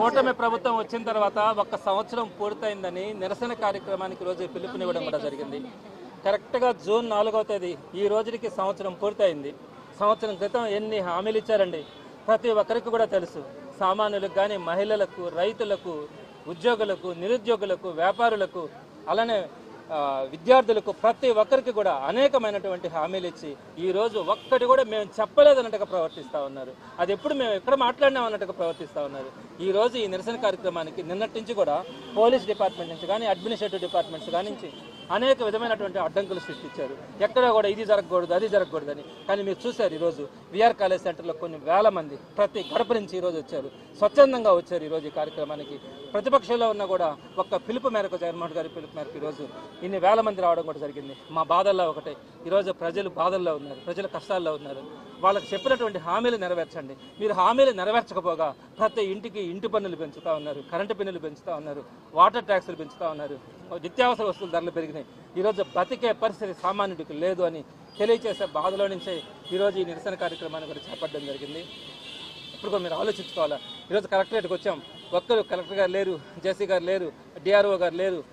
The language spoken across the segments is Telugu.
కూటమి ప్రభుత్వం వచ్చిన తర్వాత ఒక్క సంవత్సరం పూర్తయిందని నిరసన కార్యక్రమానికి రోజు పిలుపునివ్వడం కూడా జరిగింది. కరెక్ట్గా జూన్ నాలుగవ తేదీ ఈ రోజుకి సంవత్సరం పూర్తయింది. సంవత్సరం క్రితం ఎన్ని హామీలు ఇచ్చారండి? ప్రతి ఒక్కరికి కూడా తెలుసు. సామాన్యులకు కానీ మహిళలకు రైతులకు ఉద్యోగులకు నిరుద్యోగులకు వ్యాపారులకు అలానే విద్యార్థులకు ప్రతి ఒక్కరికి కూడా అనేకమైనటువంటి హామీలు ఇచ్చి ఈ రోజు ఒక్కటి కూడా మేము చెప్పలేదన్నట్టుగా ప్రవర్తిస్తూ ఉన్నారు. అది ఎప్పుడు మేము ఎక్కడ మాట్లాడినాం అన్నట్టుగా ప్రవర్తిస్తూ ఉన్నారు. ఈ రోజు ఈ నిరసన కార్యక్రమానికి నిన్నటి నుంచి కూడా పోలీస్ డిపార్ట్మెంట్ నుంచి కానీ అడ్మినిస్ట్రేటివ్ డిపార్ట్మెంట్స్ కానీ అనేక విధమైనటువంటి అడ్డంకులు సృష్టించారు. ఎక్కడ కూడా ఇది జరగకూడదు అది జరగకూడదని. కానీ మీరు చూశారు ఈరోజు విఆర్ కాలేజ్ సెంటర్లో కొన్ని వేల మంది ప్రతి గడప నుంచి ఈరోజు వచ్చారు. స్వచ్ఛందంగా వచ్చారు ఈరోజు ఈ కార్యక్రమానికి. ప్రతిపక్షంలో ఉన్న కూడా ఒక్క పిలుపు మేరకు జగన్మోహన్ గారి పిలుపు మేరకు ఈరోజు ఇన్ని వేల మంది రావడం కూడా జరిగింది. మా బాధల్లో ఒకటే. ఈరోజు ప్రజలు బాధల్లో ఉన్నారు ప్రజలు కష్టాల్లో ఉన్నారు. వాళ్ళకి చెప్పినటువంటి హామీలు నెరవేర్చండి. మీరు హామీలు నెరవేర్చకపోగా ప్రతి ఇంటికి ఇంటి పన్నులు పెంచుతూ ఉన్నారు కరెంటు పన్నులు పెంచుతూ ఉన్నారు వాటర్ ట్యాక్సులు పెంచుతూ ఉన్నారు నిత్యావసర వస్తువుల ధరలు పెరిగినాయి. ఈరోజు బతికే పరిస్థితి సామాన్యుడికి లేదు అని తెలియచేసే బాధలో నుంచే ఈరోజు ఈ నిరసన కార్యక్రమాన్ని కూడా చేపట్టడం జరిగింది. ఇప్పుడు కూడా మీరు ఆలోచించుకోవాలా? ఈరోజు కలెక్టరేట్కి వచ్చాం. ఒక్కరు కలెక్టర్ గారు లేరు జేసీ గారు లేరు డిఆర్ఓ గారు లేరు.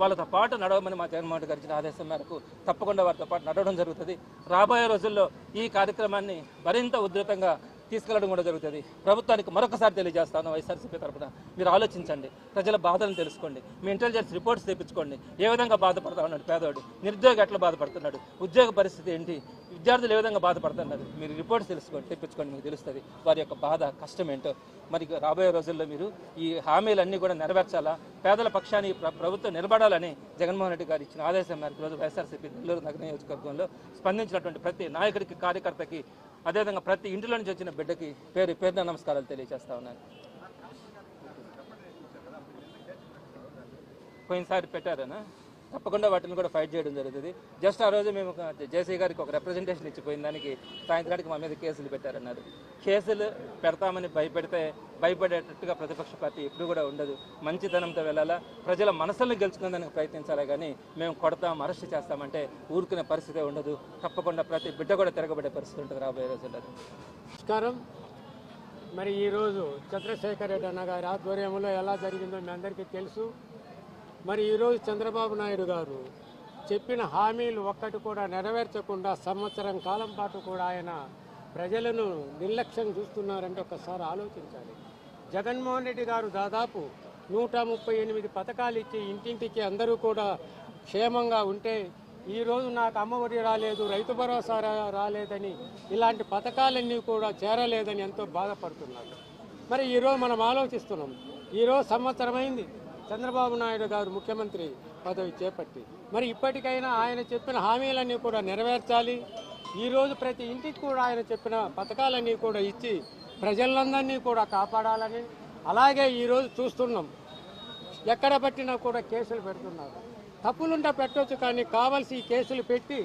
వాళ్ళతో పాటు నడవమని మా జగన్మోహన్ రెడ్డి గారు ఇచ్చిన ఆదేశం మేరకు తప్పకుండా వారితో పాటు నడవడం జరుగుతుంది. రాబోయే రోజుల్లో ఈ కార్యక్రమాన్ని మరింత ఉధృతంగా తీసుకెళ్ళడం కూడా జరుగుతుంది. ప్రభుత్వానికి మరొకసారి తెలియజేస్తాను వైఎస్ఆర్సీపీ తరపున. మీరు ఆలోచించండి. ప్రజల బాధలను తెలుసుకోండి. మీ ఇంటెలిజెన్స్ రిపోర్ట్స్ తెప్పించుకోండి. ఏ విధంగా బాధపడతా ఉన్నాడు పేదవాడు నిరుద్యోగి ఎట్లా బాధపడుతున్నాడు? ఉద్యోగ పరిస్థితి ఏంటి? విద్యార్థులు ఏ విధంగా బాధపడుతున్నారు? మీరు రిపోర్ట్స్ తెలుసుకోండి తెప్పించుకోండి మీకు తెలుస్తుంది. వారి యొక్క బాధ కష్టం ఏంటో? మరి రాబోయే రోజుల్లో మీరు ఈ హామీలన్నీ కూడా నెరవేర్చాలా? పేదల పక్షాన్ని ప్రభుత్వం నిలబడాలని జగన్మోహన్ రెడ్డి గారు ఇచ్చిన ఆదేశం మేరకు రోజు వైఎస్ఆర్సీపీ నెల్లూరు నగర నియోజకవర్గంలో స్పందించినటువంటి ప్రతి నాయకుడికి కార్యకర్తకి అదేవిధంగా ప్రతి ఇంటిలో నుంచి వచ్చిన బిడ్డకి పేరు పేరున నమస్కారాలు తెలియజేస్తా ఉన్నాను. పోయినసారి పెట్టారనా? తప్పకుండా వాటిని కూడా ఫైట్ చేయడం జరుగుతుంది. జస్ట్ ఆ రోజు మేము ఒక జేసీ గారికి ఒక రిప్రజెంటేషన్ ఇచ్చిపోయిన దానికి సాయంత్రానికి మా మీద కేసులు పెట్టారన్నారు. కేసులు పెడతామని భయపెడితే భయపడేటట్టుగా ప్రతిపక్ష పార్టీ ఎప్పుడు కూడా ఉండదు. మంచితనంతో వెళ్ళాలా? ప్రజల మనసులను గెలుచుకునేందుకు ప్రయత్నించాలి కానీ మేము కొడతాం అరెస్ట్ చేస్తామంటే ఊరుకునే పరిస్థితి ఉండదు. తప్పకుండా ప్రతి బిడ్డ కూడా తిరగబడే పరిస్థితి ఉంటుంది రాబోయే రోజుల్లో. నమస్కారం. మరి ఈరోజు చంద్రశేఖర్ రెడ్డి అన్న గారి ఆధ్వర్యంలో ఎలా జరిగిందో మీ అందరికీ తెలుసు. మరి ఈరోజు చంద్రబాబు నాయుడు గారు చెప్పిన హామీలు ఒక్కటి కూడా నెరవేర్చకుండా సంవత్సరం కాలం పాటు కూడా ఆయన ప్రజలను నిర్లక్ష్యం చూస్తున్నారంటే ఒకసారి ఆలోచించాలి. జగన్మోహన్ రెడ్డి గారు దాదాపు నూట ముప్పై ఎనిమిది పథకాలు ఇచ్చి ఇంటింటికి అందరూ కూడా క్షేమంగా ఉంటే ఈరోజు నాకు అమ్మఒడి రాలేదు రైతు భరోసా రా- రాలేదని ఇలాంటి పథకాలన్నీ కూడా చేరలేదని ఎంతో బాధపడుతున్నారు. మరి ఈరోజు మనం ఆలోచిస్తున్నాం. ఈరోజు సంవత్సరమైంది. చంద్రబాబు నాయుడు గారు ముఖ్యమంత్రి పదవి చేపట్టి. మరి ఇప్పటికైనా ఆయన చెప్పిన హామీలన్నీ కూడా నెరవేర్చాలి. ఈరోజు ప్రతి ఇంటికి కూడా ఆయన చెప్పిన పథకాలన్నీ కూడా ఇచ్చి ప్రజలందరినీ కూడా కాపాడాలని అలాగే ఈరోజు చూస్తున్నాం. ఎక్కడ పట్టినా కూడా కేసులు పెడుతున్నారు. తప్పులుంటే పెట్టొచ్చు కానీ కావాల్సి ఈ కేసులు పెట్టి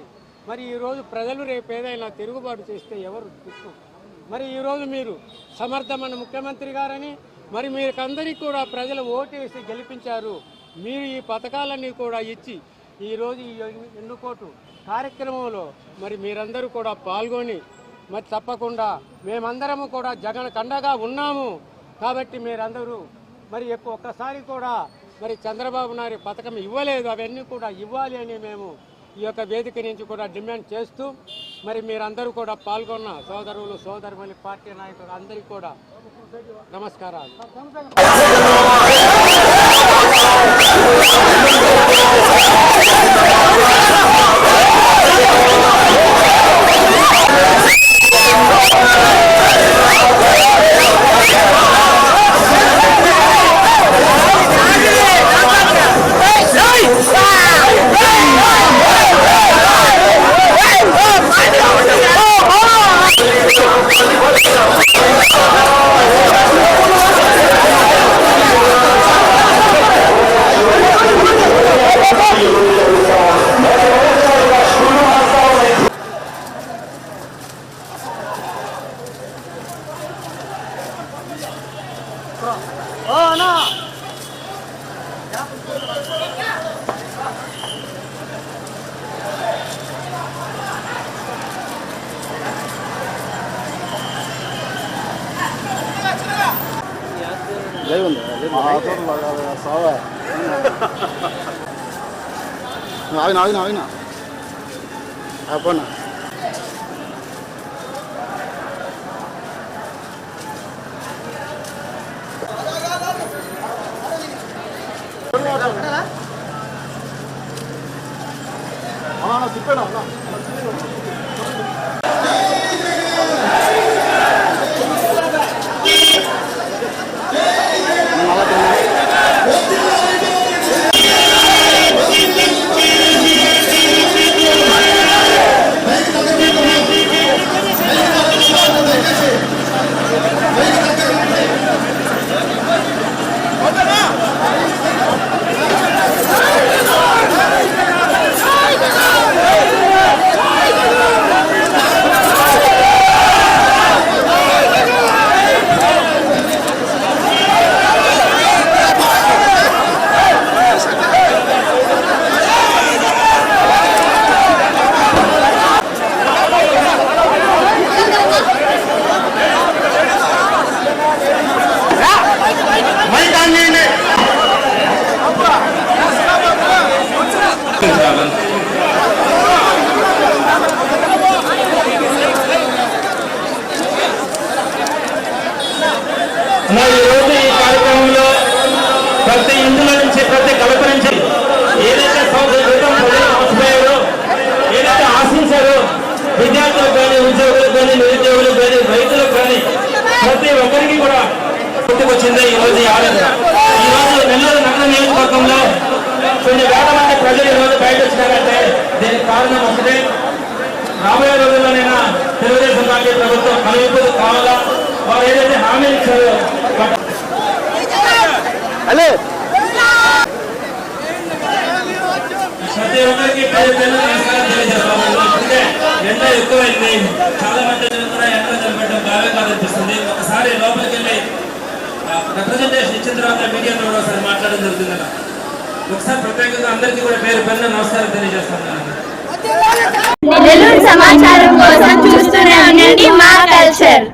మరి ఈరోజు ప్రజలు రేపు ఏదైనా తిరుగుబాటు చేస్తే ఎవరు దిక్కు మరి ఈరోజు మీరు సమర్థమైన ముఖ్యమంత్రి గారని మరి మీకందరికీ కూడా ప్రజలు ఓటేసి గెలిపించారు. మీరు ఈ పథకాలన్నీ కూడా ఇచ్చి ఈరోజు ఈ ఎన్నుకోటు కార్యక్రమంలో మరి మీరందరూ కూడా పాల్గొని మరి తప్పకుండా మేమందరము కూడా జగన్ కండగా ఉన్నాము. కాబట్టి మీరందరూ మరి ఎక్కువ ఒక్కసారి కూడా మరి చంద్రబాబు నాయుడు పథకం ఇవ్వలేదు. అవన్నీ కూడా ఇవ్వాలి అని మేము ఈ యొక్క వేదిక నుంచి కూడా డిమాండ్ చేస్తూ మరి మీరందరూ కూడా పాల్గొన్న సోదరులు సోదరుమని పార్టీ నాయకులు అందరికీ కూడా నమస్కారాలు Hey! அப்புறம் ஓ அண்ணா லைவ் சாவ ஆகினா ஆகினா మరి ఈ ఈ కార్యక్రమంలో ప్రతి ఇందులో నుంచి ప్రతి కలప నుంచి ఏదైతే సంవత్సరం క్రితం ప్రజలు ఏదైతే ఆశించారో విద్యార్థులకు కానీ ఉద్యోగులకు కానీ నిరుద్యోగులకు కానీ రైతులకు కానీ ప్రతి ఒక్కరికి కూడా గుర్తుకొచ్చింది ఈ రోజు ఈ ఆలోచన ఈరోజు నెల్లూరు నగర నియోజకవర్గంలో కొన్ని వేల మంది ప్రజలు ఈరోజు బయట వచ్చినారంటే దీనికి కారణం ఒకటే. రాబోయే రోజుల్లోనైనా తెలుగుదేశం పార్టీ ప్రభుత్వం కనువిప్పు కావాలా? వారు ఏదైతే హామీ ఇచ్చారో వాటి అలే ప్రతి ఒక్కరికి పేరు పేరు నమస్కారం తెలియజేస్తాము ఎందుకంటే ఎండ వెళ్ళి చాలా మంది కూడా ఎండ నిలబడడం బాగా కాదనిపిస్తుంది ఒకసారి లోపలికి వెళ్ళి రిప్రజెంటేషన్ ఇచ్చిన తర్వాత మీడియాతో కూడా ఒకసారి మాట్లాడడం జరుగుతుందన్న ఒకసారి ప్రత్యేకంగా అందరికీ కూడా పేరు పేరున నమస్కారం తెలియజేస్తాను నెల్లూరు సమాచారం కోసం చూస్తూనే ఉండండి మా కల్చర్.